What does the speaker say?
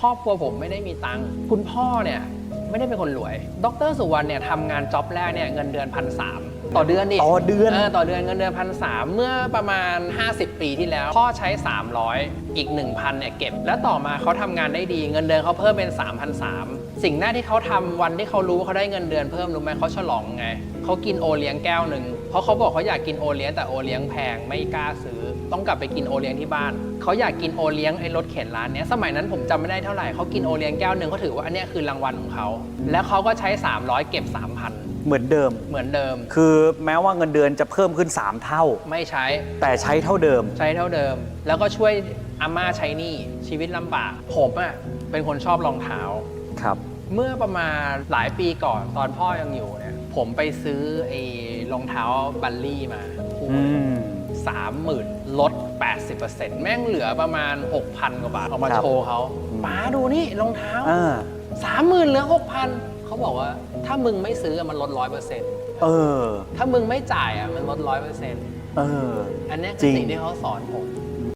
ครอบครัวผมไม่ได้มีตังค์คุณพ่อเนี่ย ไม่ได้เป็นคนรวย ดรสุวรรณเนี่ยทำงานจ็อบแรกเนี่ยเงินเดือนพันสต่อเดือนดิต่อเดือนเออต่อเดือนเงินเดือนพันสเมื่อประมาณ 50 ปีที่แล้ว พ่อใช้ 300 อีก 1,000เนี่ยเก็บ แล้วต่อมาเขาทำงานได้ดี เงินเดือนเขาเพิ่มเป็น3,300 สิ่งแรกที่เขาทำวันที่เขารู้ว่าเขาได้เงินเดือนเพิ่มรู้ไหมเขาฉลองไงเขากินโอเลี้ยงแก้วหนึ่งเพราะเขาบอกเขาอยากกินโอเลี้ยงแต่โอเลี้ยงแพงไม่กล้าซื้อ ต้องกลับไปกินโอเลี้ยงที่บ้านเขาอยากกินโอเลี้ยงไอ้รถเข็นร้านเนี้ยสมัยนั้นผมจำไม่ได้เท่าไหร่เขากินโอเลี้ยงแก้วหนึ่งเขาถือว่าอันเนี้ยคือรางวัลของเขาแล้วเขาก็ใช้ 300 เก็บ 3,000 เหมือนเดิม เหมือนเดิม คือแม้ว่าเงินเดือนจะเพิ่มขึ้น 3 เท่า ไม่ใช้ แต่ใช้เท่าเดิม ใช้เท่าเดิม แล้วก็ช่วยอาม่าใช้หนี้ชีวิตลำบาก ผมอะ่ะเป็นคนชอบรองเท้า ครับ เมื่อประมาณหลายปีก่อนตอนพ่อยังอยู่เนี่ย ผมไปซื้อไอ้รองเท้าบัลลี่มาคู่อืมสามหมื่นลด 80%แม่งเหลือประมาณ 6,000 กว่าบาท เอามาครับโชว์เขาอืมป๋าดูนี่รองเท้า อ่า สามหมื่นเหลือ6,000เขาบอกว่า ถ้ามึงไม่ซื้ออะมันลดร้อยเปอร์เซ็นต์เออ ถ้ามึงไม่จ่ายอะมันลดร้อยเปอร์เซ็นต์เออ อันเนี้ยจริคืองสิ่งที่เขาสอนผม